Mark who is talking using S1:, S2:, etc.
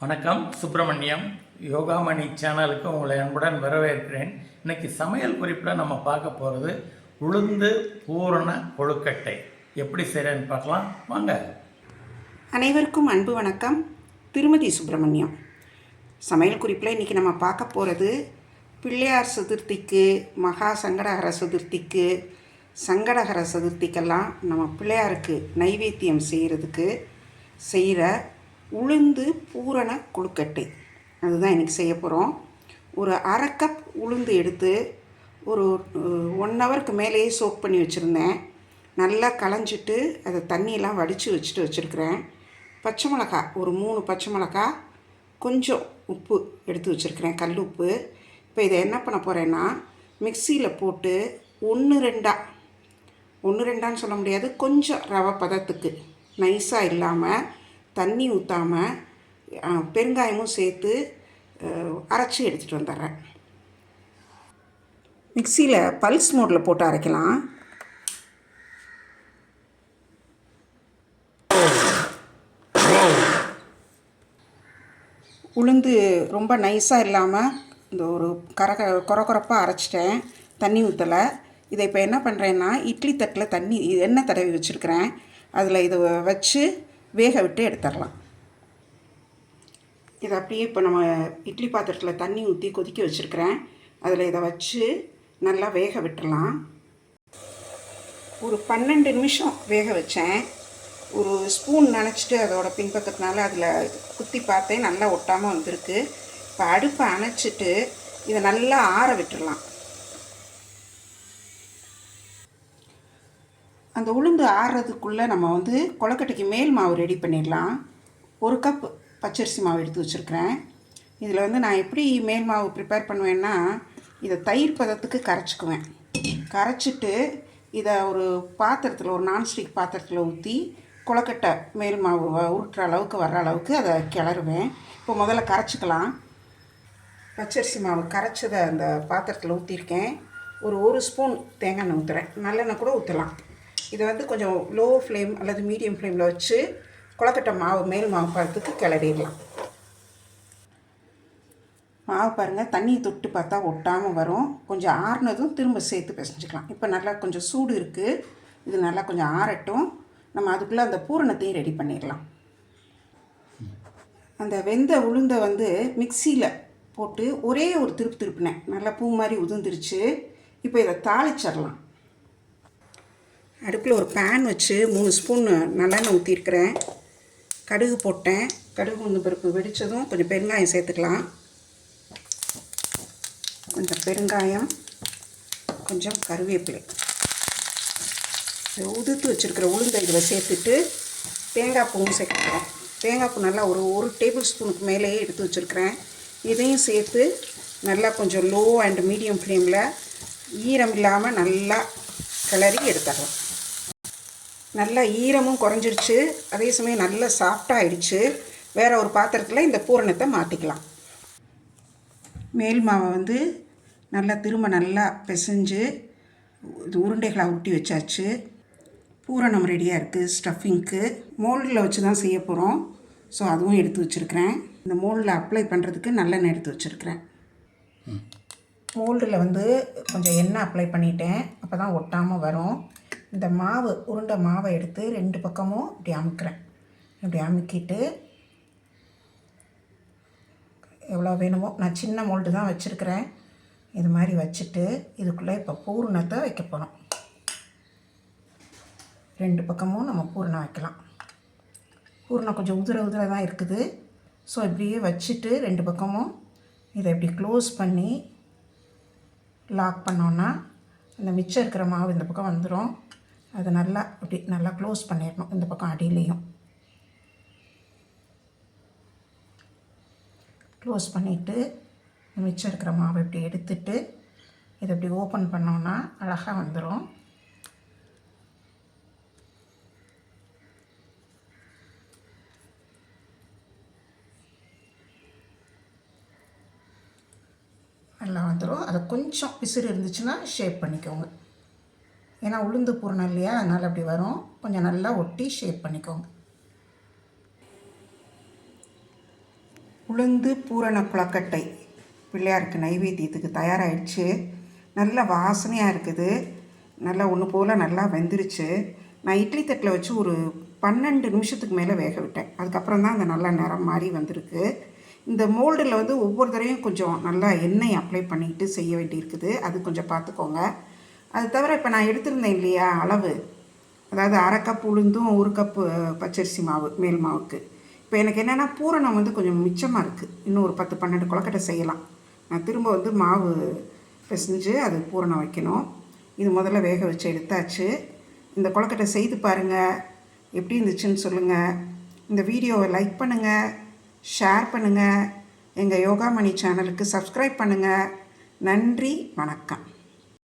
S1: வணக்கம் சுப்பிரமணியம். யோகாமணி சேனலுக்கு உங்களை அன்புடன் வரவேற்கிறேன். இன்றைக்கி சமையல் குறிப்பில் நம்ம பார்க்க போகிறது உளுந்து பூரண கொழுக்கட்டை. எப்படி செய்கிறேன்னு பார்க்கலாம். வாங்க.
S2: அனைவருக்கும் அன்பு வணக்கம். திருமதி சுப்பிரமணியம். சமையல் குறிப்பில் இன்றைக்கி நம்ம பார்க்க போகிறது பிள்ளையார் சதுர்த்திக்கு மகா சங்கடகர சதுர்த்திக்கு சங்கடகர சதுர்த்திக்கெல்லாம் நம்ம பிள்ளையாருக்கு நைவேத்தியம் செய்கிறதுக்கு செய்கிற உளுந்து பூரண குழுக்கட்டு. அதுதான் இன்றைக்கி செய்ய போகிறோம் ஒரு அரை கப் உளுந்து எடுத்து ஒரு ஒன் ஹவருக்கு மேலேயே சோக் பண்ணி வச்சுருந்தேன். நல்லா களைஞ்சிட்டு அதை தண்ணியெல்லாம் வடித்து வச்சுட்டு வச்சுருக்கிறேன். பச்சை மிளகா ஒரு மூணு பச்சை மிளகா கொஞ்சம் உப்பு எடுத்து வச்சுருக்கிறேன் கல் உப்பு. இப்போ இதை என்ன பண்ண போகிறேன்னா மிக்சியில் போட்டு ஒன்று ரெண்டா ஒன்று ரெண்டான்னு சொல்ல முடியாது கொஞ்சம் ரவை பதத்துக்கு. நைஸாக இல்லாமல் தண்ணி ஊற்றாமல் பெருங்காயமும் சேர்த்து அரைச்சி எடுத்துகிட்டு வந்துடுறேன். மிக்சியில் பல்ஸ் மோடில் போட்டு அரைக்கலாம். உளுந்து ரொம்ப நைஸாக இல்லாமல் இந்த ஒரு கரக கொரகொரப்பாக அரைச்சிட்டேன். தண்ணி ஊற்றலை இதை இப்போ என்ன பண்ணுறேன்னா இட்லி தட்டில் தண்ணி எண்ணெய் தடவி வச்சுருக்கிறேன். அதில் இதை வச்சு வேக விட்டு எடுத்துடலாம். இதை அப்படியே இப்போ நம்ம இட்லி பாத்திரத்தில் தண்ணி ஊற்றி கொதிக்க வச்சுருக்கிறேன். அதில் இதை வச்சு நல்லா வேக விட்டுறலாம் ஒரு பன்னெண்டு நிமிஷம் வேக வச்சேன். ஒரு ஸ்பூன் நினச்சிட்டு அதோட பின்பக்கத்தினால அதில் குத்தி பார்த்தேன் நல்லா ஒட்டாமல் வந்திருக்கு. இப்போ அடுப்பை அணைச்சிட்டு இதை நல்லா ஆற விட்டுடலாம். அந்த உளுந்து ஆறுறதுக்குள்ளே நம்ம வந்து கொழுக்கட்டைக்கு மேல் மாவு ரெடி பண்ணிடலாம். ஒரு கப் பச்சரிசி மாவு எடுத்து வச்சுருக்கிறேன். இதில் வந்து நான் எப்படி மேல் மாவு ப்ரிப்பேர் பண்ணுவேன்னா இதை தயிர் பதத்துக்கு கரைச்சிக்குவேன். கரைச்சிட்டு இதை ஒரு பாத்திரத்தில் ஒரு நான்ஸ்டிக் பாத்திரத்தில் ஊற்றி கொலக்கட்டை மேல் மாவு வ- உருட்டுற அளவுக்கு வர்ற அளவுக்கு அதை கிளறுவேன். இப்போ முதல்ல கரைச்சிக்கலாம். பச்சரிசி மாவு கரைச்சதை அந்த பாத்திரத்தில் ஊற்றிருக்கேன் ஒரு ஒரு ஸ்பூன் தேங்காய் ஊற்றுறேன் நல்லெண்ணெய் கூட ஊற்றலாம் இதை வந்து கொஞ்சம் லோ ஃப்ளேம் அல்லது மீடியம் ஃப்ளேமில் வச்சு கொழக்கட்டை மாவு மேல் மாவு பழத்துக்கு கிளறிடலாம் மாவு பாருங்கள் தண்ணியை தொட்டு பார்த்தா ஒட்டாமல் வரும். கொஞ்சம் ஆறுனதும் திரும்ப சேர்த்து பிசைஞ்சிக்கலாம். இப்போ நல்லா கொஞ்சம் சூடு இருக்குது இது நல்லா கொஞ்சம் ஆறட்டும். நம்ம அதுக்குள்ளே அந்த பூரணத்தையும் ரெடி பண்ணிடலாம். அந்த வெந்த உளுந்தை வந்து மிக்சியில் போட்டு ஒரே ஒரு திருப்பு திருப்பினேன். நல்லா பூ மாதிரி உதிர்ந்துருச்சு. இப்போ இதை தாளிச்சிடலாம். அடுப்பில் ஒரு பேன் வச்சு மூணு ஸ்பூன் நல்லெண்ணெய் ஊற்றிருக்கிறேன் கடுகு போட்டேன். கடுகு உளுந்து பருப்பு வெடித்ததும் கொஞ்சம் பெருங்காயம் சேர்த்துக்கலாம். கொஞ்சம் பெருங்காயம் கொஞ்சம் கருவேப்பிலை. இதை உதுத்து வச்சுருக்கிற உளுந்தை இதில் சேர்த்துட்டு தேங்காய் பூவும் சேர்க்குறோம் தேங்காய் பூ நல்லா ஒரு ஒரு டேபிள் ஸ்பூனுக்கு மேலேயே எடுத்து வச்சுருக்கிறேன். இதையும் சேர்த்து நல்லா கொஞ்சம் லோ அண்ட் மீடியம் ஃப்ளேமில் ஈரம் இல்லாமல் நல்லா கிளறி எடுத்துடலாம். நல்லா ஈரமும் குறைஞ்சிருச்சு. அதே சமயம் நல்லா சாஃப்டாக ஆயிடுச்சு. வேறு ஒரு பாத்திரத்தில் இந்த பூரணத்தை மாற்றிக்கலாம் மேல் மாவை வந்து நல்லா திரும்ப நல்லா பிசைஞ்சு இது உருண்டைகளாக உருட்டி வச்சாச்சு. பூரணம் ரெடியாக இருக்குது ஸ்டஃபிங்க்கு மோல்டில் வச்சு தான் செய்ய போகிறோம் ஸோ அதுவும் எடுத்து வச்சுருக்கிறேன். இந்த மோல்டில் அப்ளை பண்ணுறதுக்கு நல்லெண்ணெய் எடுத்து வச்சுருக்கிறேன். மோல்டில் வந்து கொஞ்சம் எண்ணெய் அப்ளை பண்ணிட்டேன். அப்போ தான் ஒட்டாமல் வரும். இந்த மாவு உருண்டை மாவை எடுத்து ரெண்டு பக்கமும் இப்படி அமுக்கிறேன். இப்படி அமுக்கிட்டு எவ்வளோ வேணுமோ நான் சின்ன மோல்டு தான் வச்சுருக்கிறேன். இது மாதிரி வச்சுட்டு இதுக்குள்ளே இப்போ பூரணத்தை வைக்க போகிறோம். ரெண்டு பக்கமும் நம்ம பூரணம் வைக்கலாம். பூரணம் கொஞ்சம் உதிர உதிர தான் இருக்குது. ஸோ இப்படியே வச்சுட்டு ரெண்டு பக்கமும் இதை இப்படி க்ளோஸ் பண்ணி லாக் பண்ணோன்னா இந்த மிச்சம் இருக்கிற மாவு இந்த பக்கம் வந்துடும் அதை நல்லா இப்படி நல்லா க்ளோஸ் பண்ணிடணும் இந்த பக்கம் அடியிலையும். க்ளோஸ் பண்ணிவிட்டு மிச்சம் இருக்கிற மாவை இப்படி எடுத்துட்டு இதை இப்படி ஓப்பன் பண்ணோன்னா அழகாக வந்துடும் நல்லா வந்துடும் அதை கொஞ்சம் பிசுறு இருந்துச்சுன்னா ஷேப் பண்ணிக்கோங்க. ஏன்னா உளுந்து பூரணம் இல்லையா? அதனால் அப்படி வரும். கொஞ்சம் நல்லா ஒட்டி ஷேப் பண்ணிக்கோங்க. உளுந்து பூரண குளக்கட்டை பிள்ளையாருக்கு நைவேத்தியத்துக்கு தயாராகிடுச்சு நல்லா வாசனையாக இருக்குது. நல்லா ஒன்று போல் நல்லா வெந்துருச்சு. நான் இட்லி தட்டில் வச்சு ஒரு பன்னெண்டு நிமிஷத்துக்கு மேலே வேக விட்டேன். அதுக்கப்புறம் தான் அந்த நல்லா நிறம் மாதிரி வந்திருக்கு. இந்த மோல்டில் வந்து ஒவ்வொரு தடவையும் கொஞ்சம் நல்லா எண்ணெய் அப்ளை பண்ணிக்கிட்டு செய்ய வேண்டியிருக்குது. அது கொஞ்சம் பார்த்துக்கோங்க. அது தவிர இப்போ நான் எடுத்திருந்தேன் இல்லையா அளவு. அதாவது அரை கப் உளுந்தும் ஒரு கப்பு பச்சரிசி மாவு மேல் மாவுக்கு. இப்போ எனக்கு என்னென்னா பூரணம் வந்து கொஞ்சம் மிச்சமாக இருக்குது இன்னும் ஒரு பத்து பன்னெண்டு கொலக்கட்டை செய்யலாம். நான் திரும்ப வந்து மாவு பிசைஞ்சு அது பூரணம் வைக்கணும். இது முதல்ல வேக வச்சு எடுத்தாச்சு. இந்த கொலக்கட்டை செய்து பாருங்கள் எப்படி இருந்துச்சுன்னு சொல்லுங்கள் இந்த வீடியோவை லைக் பண்ணுங்கள் ஷேர் பண்ணுங்கள் எங்கள் யோகாமணி சேனலுக்கு சப்ஸ்கிரைப் பண்ணுங்கள் நன்றி வணக்கம்.